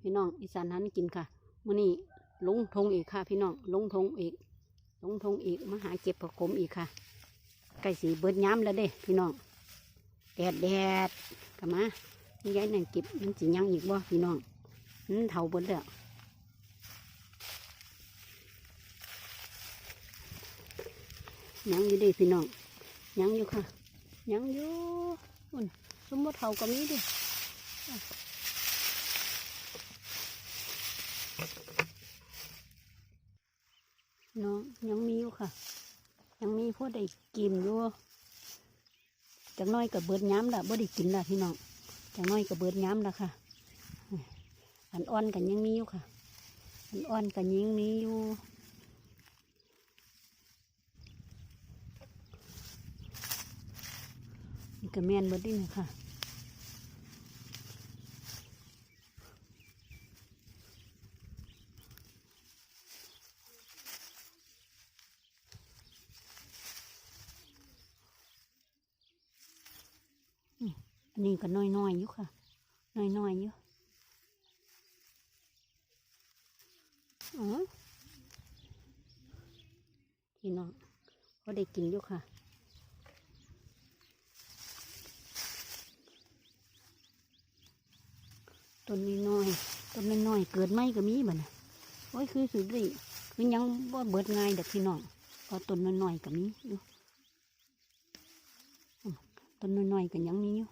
พี่น้องอีสานนั้นกินค่ะมื้อนี้ลงทงอีกค่ะ พี่น้องลงทงอีกลงทงอีกมาหาเก็บผักขมอีกค่ะใกล้สีเบิดย้ำแล้วเด้ พี่น้องแดดแดดกลับมานี่ยายนั่งเก็บมันสิยังอีกบ่พี่น้องมันเท่าเบิดแล้วยังอยู่เดิพี่น้องยังอยู่ค่ะยังอยู่อุ่นสมมติเท่าก็มีดิ น้องยังมีอยู่ค่ะ ยังมีพวกได้กินอยู่จักน้อยกับเบิดย้ำละบ่ได้กินละพี่น้องจักน้อยกับเบิดย้ำละค่ะอันอ่อนกันยังมีอยู่ค่ะอันอ่อนกันยังมีอยู่นี่ก็แม่นเบิดนี่ค่ะ อันนี้ก็น้อยๆอยู่ค่ะ น้อยๆอยู่อ๋อพี่น้องเขาได้กินอยู่ค่ะต้นน้อยต้นน้อยเกิดไม่ก็มีบ่นะโอ้ยคือสุดเลยคือยังว่าเบิดง่ายเด็กพี่น้องพอต้นน้อยก็มีอยู่ ต้นน้อยๆก็ยังมีอยู่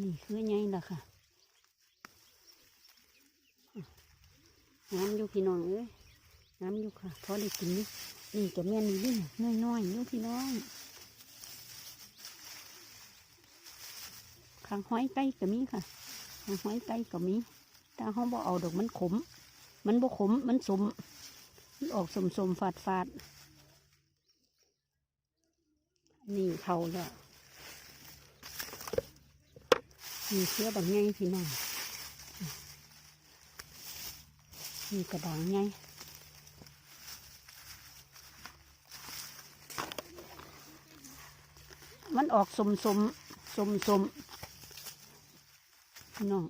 นี่คือไงล่ะค่ะน้ำอยู่พี่น้องเอ้ยน้ำอยู่ค่ะพอได้กินนี่นี่จะแม่นนี่นี่น้อยๆอยู่พี่น้องข้างห้อยไก่ก็มีค่ะข้างห้อยไก่ก็มีต่ห้องบ่เอาดอกมันขม มันบ่ขมมันสมมันออกสมสมฝาดฝาด นี่เท่าแล้วมีเสื้อบางไงพี่น้องมีกระดังไงมันออกสมสมสมสมน้อง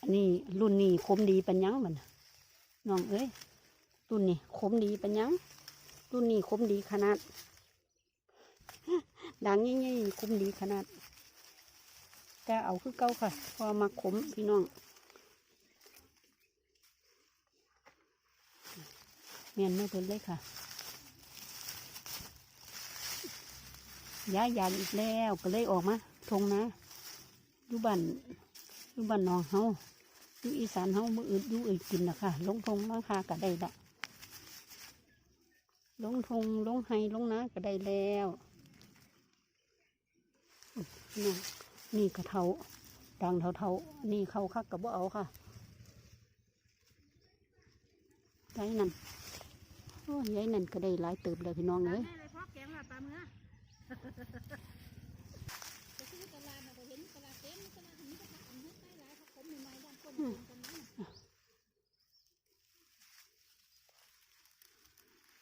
อันนี้รุ่นนี้คมดีปัญญังมันน้องเอ้ยรุ่นนี้คมดีปัญญังรุ่นนี้คมดีขนาด ดังยิ่งๆคุ้มดีขนาดจะเอาคือเก่าค่ะ พอมาขมพี่น้องเมียนไม่เพิ่นเลยค่ะย้ายยานอีกแล้วก็เลยออกมาทงนะอยู่บ้านอยู่บ้านนองเฮาอยู่อีสานเฮามืออื่นอยู่อื่นกินนะค่ะลงทงราคาก็ได้ละลงทงลงไฮลงนาก็ได้แล้ว นี่นี่กระเทาดังเทาเทาๆนี่เขาคักกับบ่เอาค่ะยายนั่นโอ้ยยายนั่นก็ได้หลายเติบเลยพี่น้องเอ้ยอะไรพอกแกงละปลาเมื่อไปซื้อตลาดน่ะไปเห็นตลาดเต็มตลาดนี้ก็ผักอันนี้ได้หลายผักขมใหม่ๆด้านต้นต้นกันนั้นน่ะ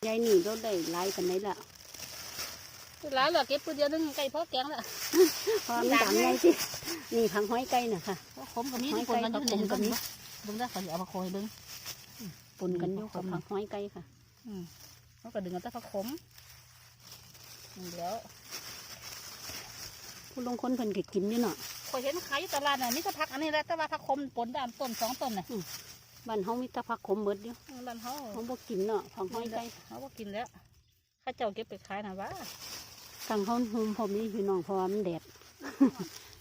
ยายนี่เราได้หลายกันไหนละ หลายเหลือเก็บตัวเดียวนึงไก่พอกแกงละพอมันดังไงสินี่พังห้อยไก่น่ะค่ะผักขมกับนี้ที่คนกันอยู่ในกันนี้เบิ่งได้ขอเอามาโคยเบิ่งปนกันอยู่กับพังห้อยไก่ค่ะอืมเขาก็ดึงเอาแต่ผักขมนี่แล้วผู้ลงคนเพิ่นก็กินอยู่เนาะคอยเห็นขายอยู่ตลาดน่ะนี่ก็ผักอันนี้แหละแต่ว่าผักขมปนด้านต้นสองต้นน่ะบ้านเฮามีแต่ผักขมเบิดอยู่บ้านเขาเฮาบ่กินเนาะพังห้อยไก่เขาก็กินแล้วข้าเจ้าเก็บไปขายนะว่า กังเขาหุมผมนี่พี่น้องเพราะว่ามันแดด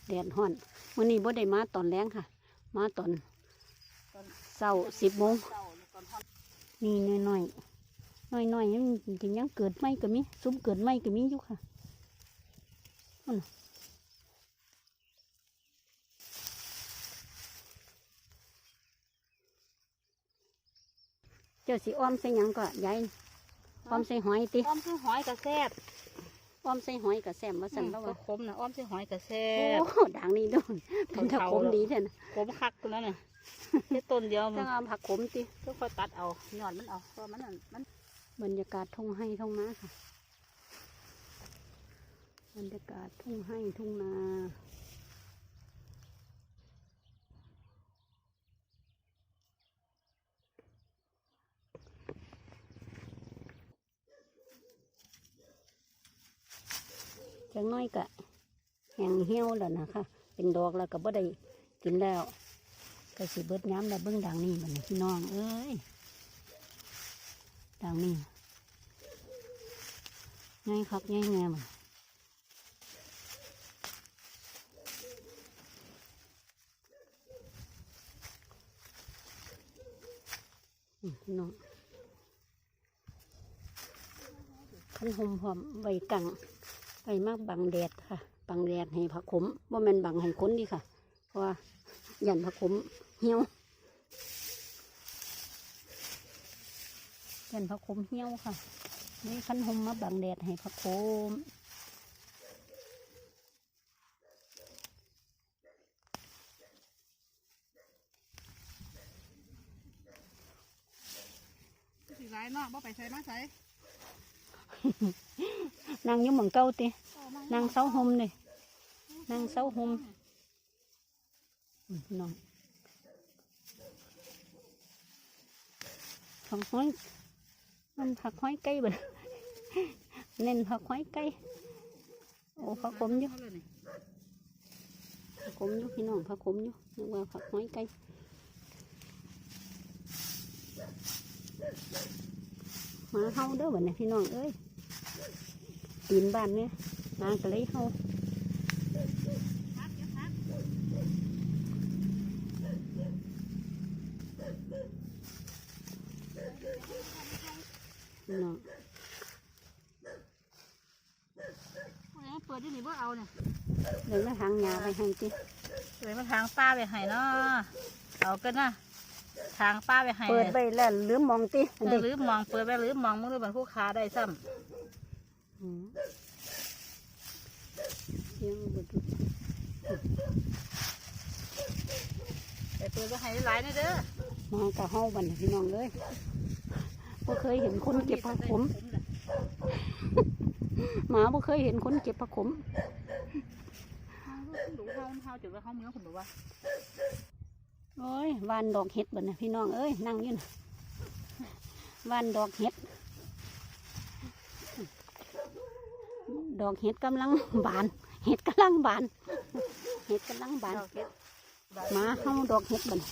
แดดฮ้อนวันนี้บ่ได้มาตอนแรงค่ะ มาตอนเช้าสิบโมงนี่น้อยๆน้อยๆยังจริงยังเกิดไม่ก็มีซุ้มเกิดไม่ก็มีอยู่ค่ะเจ้าสีอ้อมใส่ยังก็ยายอ้อมใส่หอยติอ้อมซื้อหอยกระแซบ อ้อมใส่หอยกับแซมว่าสั่นแล้วก็ว่าขมนะอ้อมซื้อหอยกระแซโอ้บดังนี่โดนเป็นถ้าขมดีแท้นะขมคักตัวนั้นน่ะ แค่ต้นเดียวมัต้อนงเอาผักขมติก็ค่อยตัดเอายอดมันเอาเพราะมันนั่นมันบรรยากาศทุ่งให้ทุ่งนาค่ะ บรรยากาศทุ่งให้ทุ่งนา จังน้อยกะแห้งเหี่ยวแล้วนะคะ เป็นดอกแล้วก็บ่ได้กินแล้วก็สิเบิดย้ำแล้วเบิ้งดังนี่มันพี่น้อง เอ้ยดังนี่ง่ายครับง่ายแง่มันอืมพี่น้องขันหมพร้อมใบกัง ใบมากบังแดดค่ะ บังแดดให้ผักขมว่ามันบังให้ค้นดีค่ะ เพราะว่ายันผักขมเหี่ยวยันผักขมเหี่ยวค่ะนี่ขั้นหมมาบังแดดให้ผักขมสิร้ายเนาะบ่ไปใส่มาใส่ นางอยุ่หมองเก้าตินางเสาหมเลยนางเสาหมอืมพี่น้องผักห้อยมันผักห้อ ตีนบ้านเนี่ยมากะเลยเฮาพี่น้องเปิดที่นี่บ่เอาเนี่ยเลยมาทางยาไปให้ติเลยมาทางป้าไปให้เนาะเอากันนะทางป้าไปให้เปิดไปแล้วลืมมองติอันเอเด็อกหรือมองเปิดไปหรือมองมึงดูเป็นผู้ค้าได้ซ้อืมเสี ยงบดำแต่เปิดไปให้หลายนะเด้อมากะเฮาบัดนี้พี่น้องเอ้ยบ่เคยเห็นคนเก็บผักขมหมาบ่เคยเห็นคนเก็บผักขมหลูเฮาเฮาจุดว่าเฮาเมืองคนบอกว่าโอ้ยวานดอกเห็ดบัดนะพี่น้องเอ้ยนั่งอยู่นะวานดอกเห็ด ดอกเห็ดกำลังบาน เห็ดกำลังบาน เห็ดกำลังบานหมาเฮาดอกเห็ดบัดนะ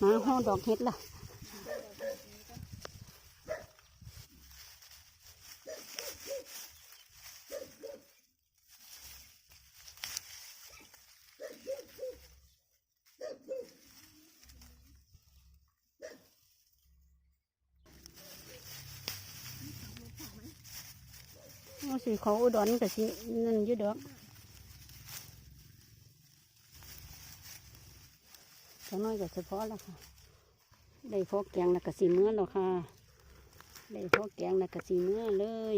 หมาเฮาดอกเห็ดล่ะ เอาสิของอุดรก็สินั่นอยู่ดอกจังน้อยก็เฉพาะแล้วค่ะ ได้พอแกงแล้วก็สีเมื่อแล้วค่ะ ได้พอแกงแล้วก็สีเมื่อเลย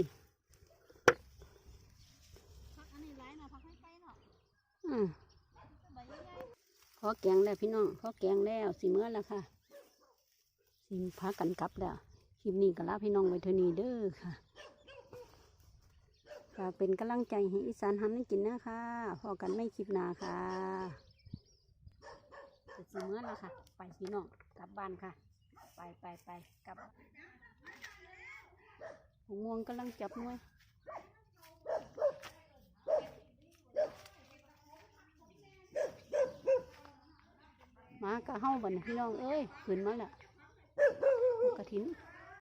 พักอันนี้หลายนะพักให้ไปเนาะอืมใบใหญ่พอแกงแล้วพี่น้องพอแกงแล้วสีเมื่อแล้วค่ะสิพากันกลับแล้วคลิปนี้ก็ลาพี่น้องไว้เท่านี้เด้อค่ะ ฝากเป็นกำลังใจให้อีสานทำให้กินนะคะพอกันไม่คลิปหนาค่ะจะสีเมื่อแล้วค่ะ ไปพี่น้องกลับบ้านค่ะ ไปไปไปกลับหงม่วงกำลังจับมวยมากระเฮ้าบันพี่น้องเอ้ยขึ้นมาแล้วกระถิน